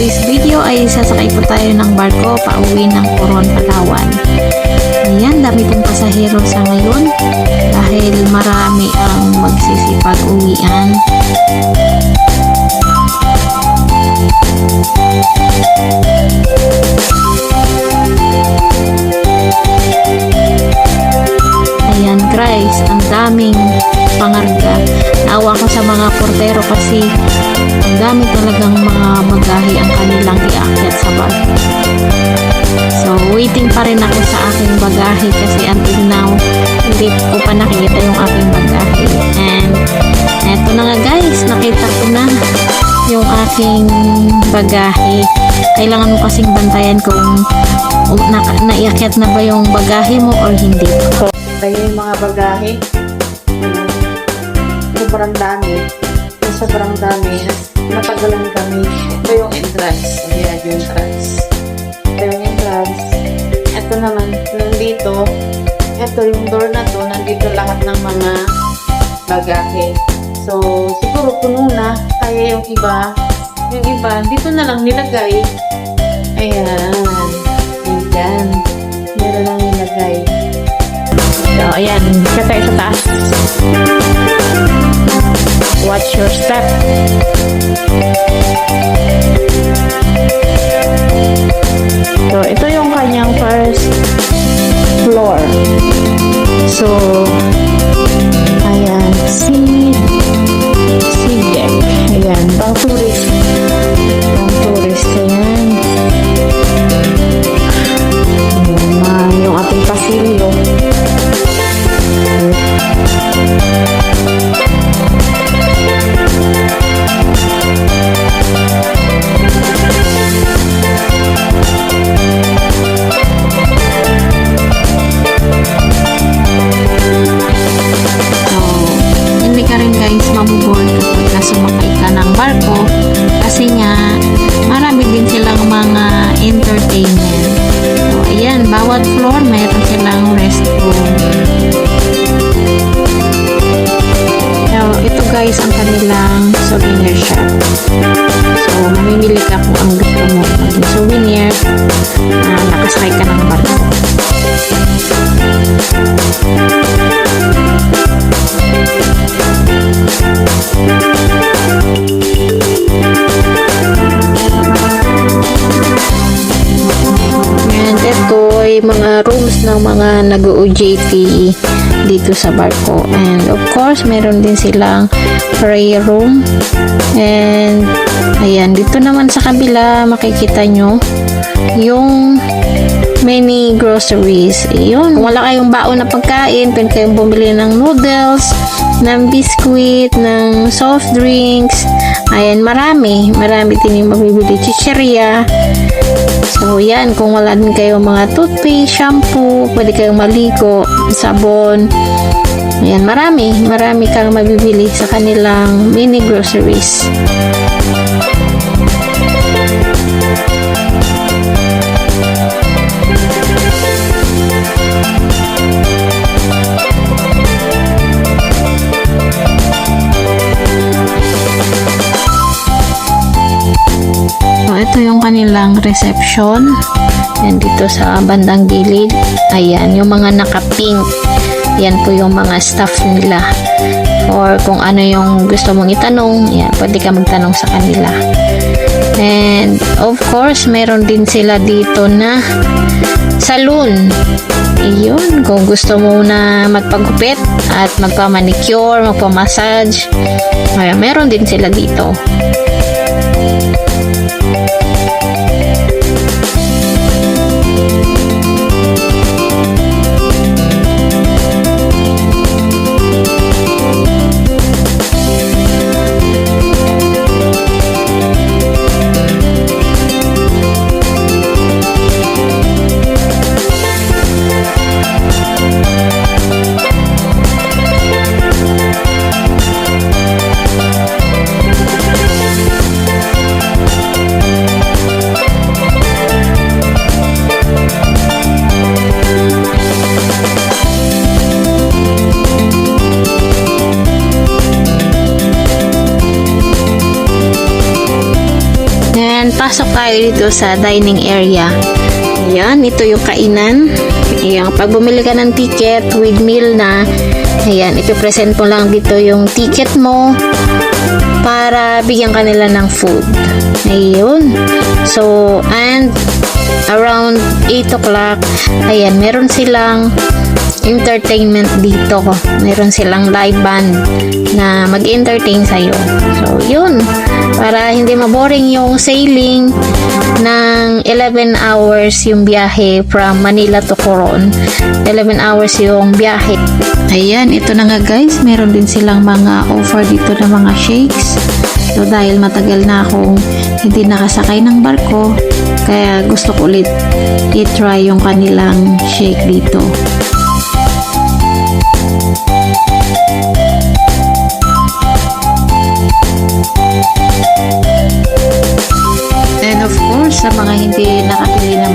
today's video ay sasakay po tayo ng barko pauwi ng Coron, Palawan. Ayan, dami pong pasahero sa ngayon dahil marami ang magsisipag uwian. Ayan guys, ang daming pangarga. Naawa ko sa mga portero kasi ang dami talagang mga magahe ang kanilang iakyat sa barko. So, waiting pa rin ako sa aking bagahe kasi until now, hindi ko pa nakikita yung aking bagahe. And, eto na nga guys, nakita ko na yung aking bagahe. Kailangan mo kasing bantayan kung na, naiakyat na ba yung bagahe mo or hindi. Kaya yung mga bagahe, sobrang dami. Yung sobrang dami, natagalan kami. Ito yung entrance. Ayan, yung entrance. Ito yung entrance. Ito naman, nandito. Ito yung door na to, nandito lahat ng mga bagahe. So, siguro puno na. Kaya yung iba, yung iba, dito na lang nilagay. Ayan. Ayan. Meron lang nilagay. So, ayan, siya tayo sa taas. Watch your step. So, ito yung kanyang first floor. So, ayan, sea, barko kasi nga marami din silang mga entertainment. So, ayan, bawat floor mayroon silang restroom. So, ito guys ang kanilang souvenir shop. So, mamimili ka kung ang gusto mo. Maging souvenir na nakasakay ka ng barko. Ng mga nag-OJT dito sa barko. And of course, meron din silang prayer room. And ayan, dito naman sa kabila makikita nyo yung many groceries. Ayun, kung wala kayong baon na pagkain, pwede kayong bumili ng noodles, ng biscuit, ng soft drinks. Ayan, marami. Marami din yung mabibili. Chicheria. So, yan. Kung wala din kayo mga toothpaste, shampoo, pwede kayong maligo, sabon. Ayan, marami. Marami kang mabibili sa kanilang mini groceries. Ito yung kanilang reception. Yan dito sa bandang gilid. Ayan, yung mga naka-pink. Yan po yung mga staff nila. Or kung ano yung gusto mong itanong, yan, pwede ka magtanong sa kanila. And of course, meron din sila dito na saloon. Iyon, kung gusto mo na magpagupit at magpa-manicure, magpa-massage, meron din sila dito. Música pasok tayo dito sa dining area. Ayan, ito yung kainan. Ayan, pag bumili ka ng ticket with meal na, ayan, ipipresent mo lang dito yung ticket mo para bigyan ka nila ng food. Ayun. So, and around 8 o'clock, ayan, meron silang entertainment dito. Meron silang live band na mag-entertain sa'yo. So, yun. Para hindi maboring yung sailing ng 11 hours yung biyahe from Manila to Coron. 11 hours yung biyahe. Ayan, ito na nga guys. Meron din silang mga offer dito na mga shakes. So, dahil matagal na akong hindi nakasakay ng barko, kaya gusto ko ulit i-try yung kanilang shake dito. And of course, sa mga hindi nakapili ng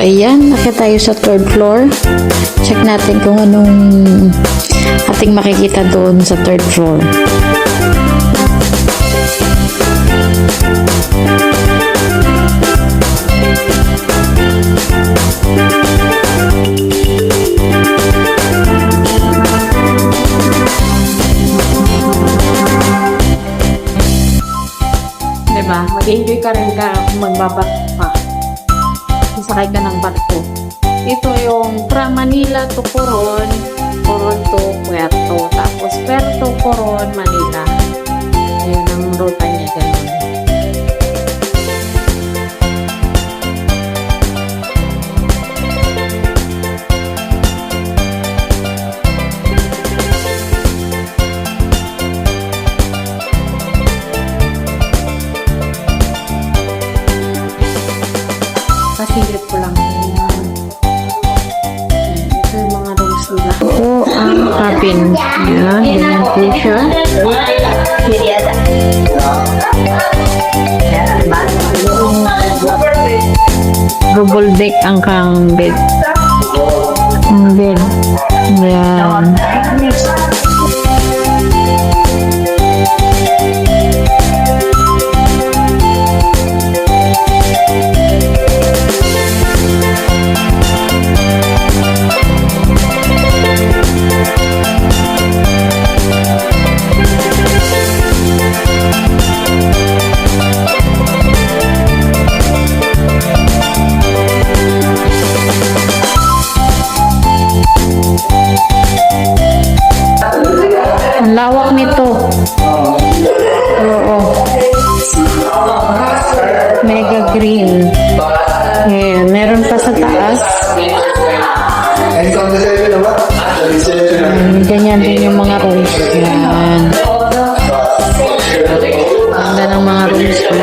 So, ayan, nakita tayo sa third floor. Check natin kung anong ating makikita doon sa third floor. Ito yung from Manila to Coron, Coron to Puerto, tapos Puerto, Coron, Manila. Ayun ang ruta niya, ganun. Cabin. Ayan, ganyan po siya. Double deck ang kang bed. Ang bed. Yan, ganyan din yung mga rules. Yan. Ganda ng mga rules ko.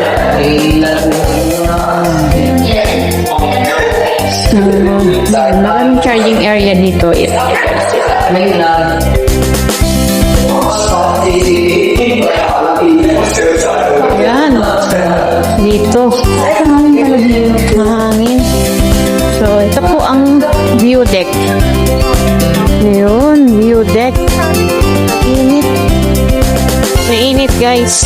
Mm, so, maraming charging area dito. It, Ayan. Dito. Mahangin. So, ito po ang view deck. Mainit guys.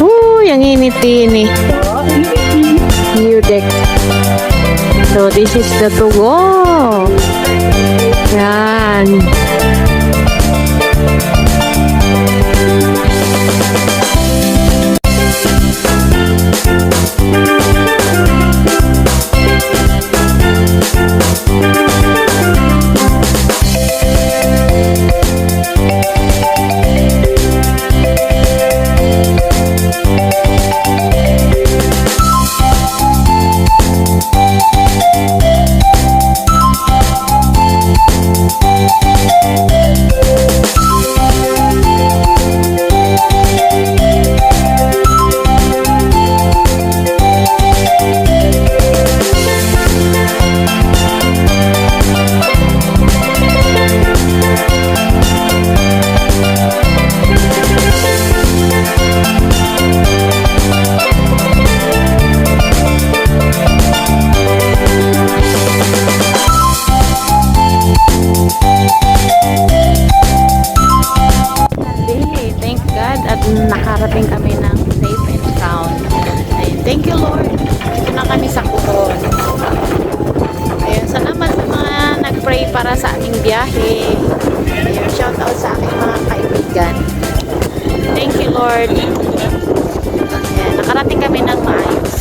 Uy, ang init-init. View deck. So, this is the to go. Yan. isang buton. Ayun, salamat sa mga nag-pray para sa aming biyahe. Ayun, shout out sa aking mga kaibigan. Thank you, Lord. Ayan, nakarating kami ng maayos.